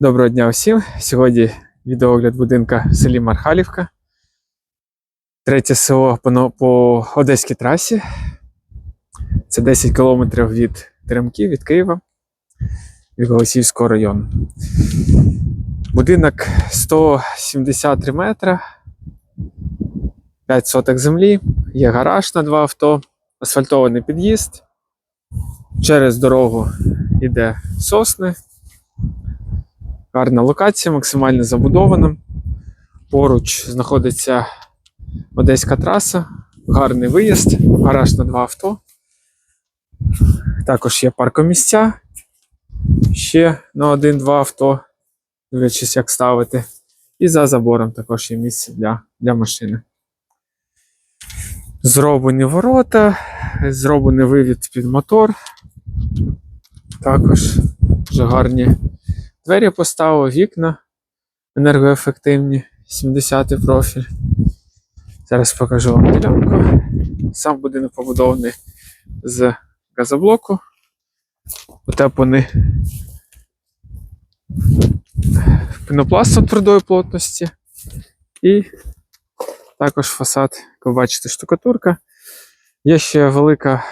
Доброго дня всім. Сьогодні відеоогляд будинка в селі Мархалівка. Третє село по, Одеській трасі. Це 10 кілометрів від Теремків, від Києва, від Голосіївського району. Будинок 173 метра, 5 соток землі, є гараж на два авто, асфальтований під'їзд. Через дорогу йде сосни. Гарна локація, максимально забудована. Поруч знаходиться Одеська траса, гарний виїзд, гараж на два авто. Також є паркомісця. Ще на один-два авто, дивлячись, як ставити. І за забором також є місце для, для машини. Зроблені ворота, зроблений вивід під мотор. Також вже гарні Двері поставив, вікна енергоефективні, 70 профіль. Зараз покажу вам ділянку. Сам будинок побудований з газоблоку, утеплений пінопластом твердої плотності. І також фасад, як ви бачите, штукатурка. Є ще велике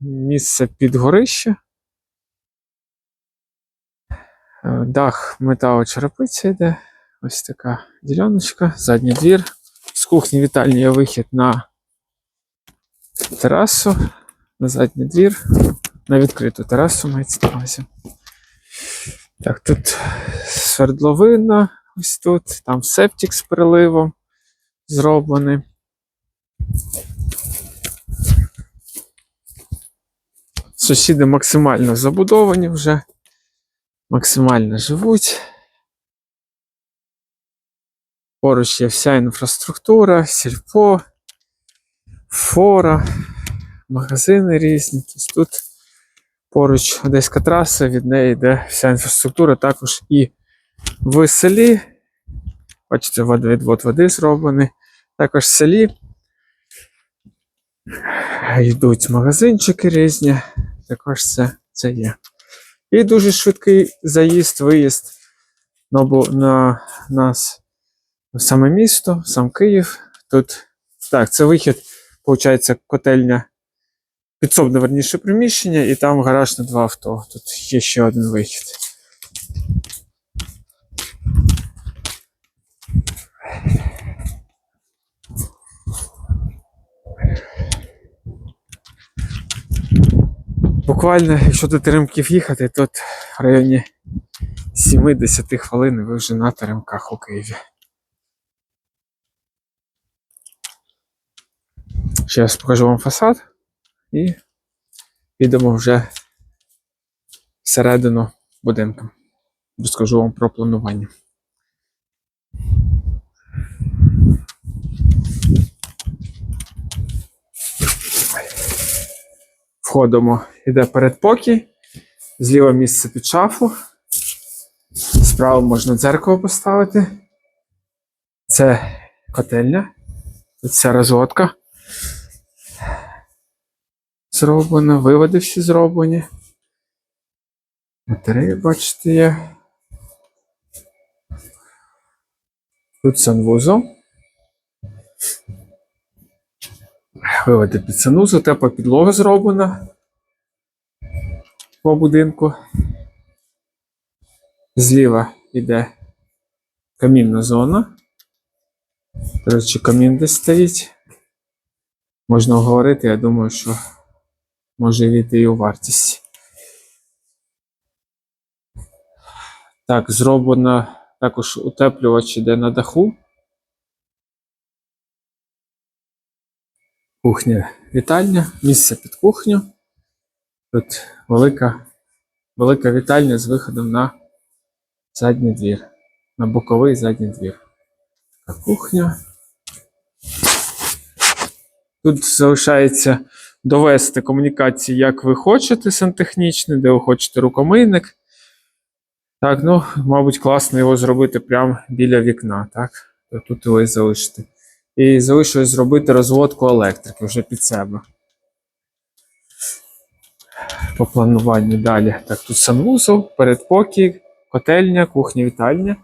місце під горище. Дах металочерепиця йде. Ось така діляночка, задній двір. З кухні вітальні є вихід на терасу, на задній двір, на відкриту терасу мається на увазі. Так, тут свердловина, ось тут, там септик з переливом зроблений. Сусіди максимально забудовані вже максимально живуть. Поруч є вся інфраструктура, сільпо, фора, магазини різні. Тобто тут поруч Одеська траса, від неї йде вся інфраструктура, також і в селі. Бачите, водовідвод води зроблений. Також в селі йдуть магазинчики різні. Також це, це є. І дуже швидкий заїзд, виїзд на, на нас в саме місто, сам Київ. Тут так, це вихід, виходить, котельня, підсобне верніше приміщення, і там гараж на два авто. Тут є ще один вихід. Буквально, якщо до Теремків їхати, тут в районі 7-10 хвилин ви вже на Теремках у Києві. Зараз покажу вам фасад і підемо вже всередину будинку. Розкажу вам про планування. Входимо, іде передпокій, зліва місце під шафу. Справа можна дзеркало поставити. Це котельня. Вся розводка. Зроблена, виводи всі зроблені. Батареї, бачите, є. Тут санвузол. Виводи під санузел, тепла підлога зроблена по будинку. Зліва йде камінна зона. До речі, камін десь стоїть. Можна говорити, я думаю, що може війти і у вартість. Так, зроблено також утеплювач іде на даху. Кухня вітальня, місце під кухню. Тут велика, велика вітальня з виходом на задній двір, на боковий задній двір. Така кухня. Тут залишається довести комунікації, як ви хочете, сантехнічний, де ви хочете рукомийник. Так, ну, мабуть, класно його зробити прямо біля вікна, так? Тут його і залишити. І залишилось зробити розводку електрики вже під себе. По плануванню далі. Так, тут санвузол, передпокій, котельня, кухня, вітальня.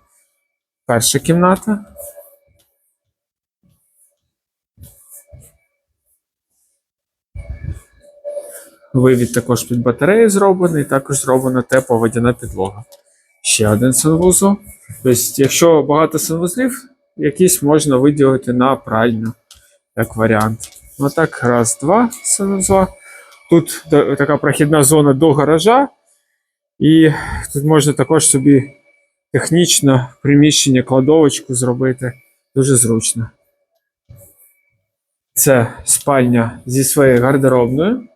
Перша кімната. Вивід також під батарею зроблений, також зроблена тепла водяна підлога. Ще один санвузол. Тобто, якщо багато санвузлів, якісь можна виділити на пральню, як варіант. Ну так, раз, два санвузла. Тут така прохідна зона до гаража, і тут можна також собі технічно приміщення, кладовочку зробити. Дуже зручно. Це спальня зі своєю гардеробною.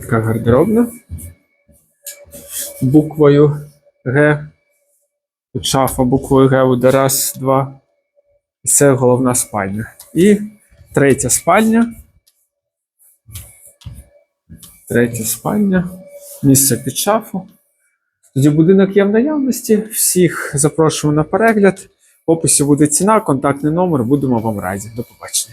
Така гардеробна. Буквою Г. Тут шафа буквою Г буде раз, два. І Це головна спальня. І третя спальня. Третя спальня. Місце під шафу. Тоді будинок є в наявності. Всіх запрошуємо на перегляд. В описі буде ціна, контактний номер. Будемо вам раді. До побачення.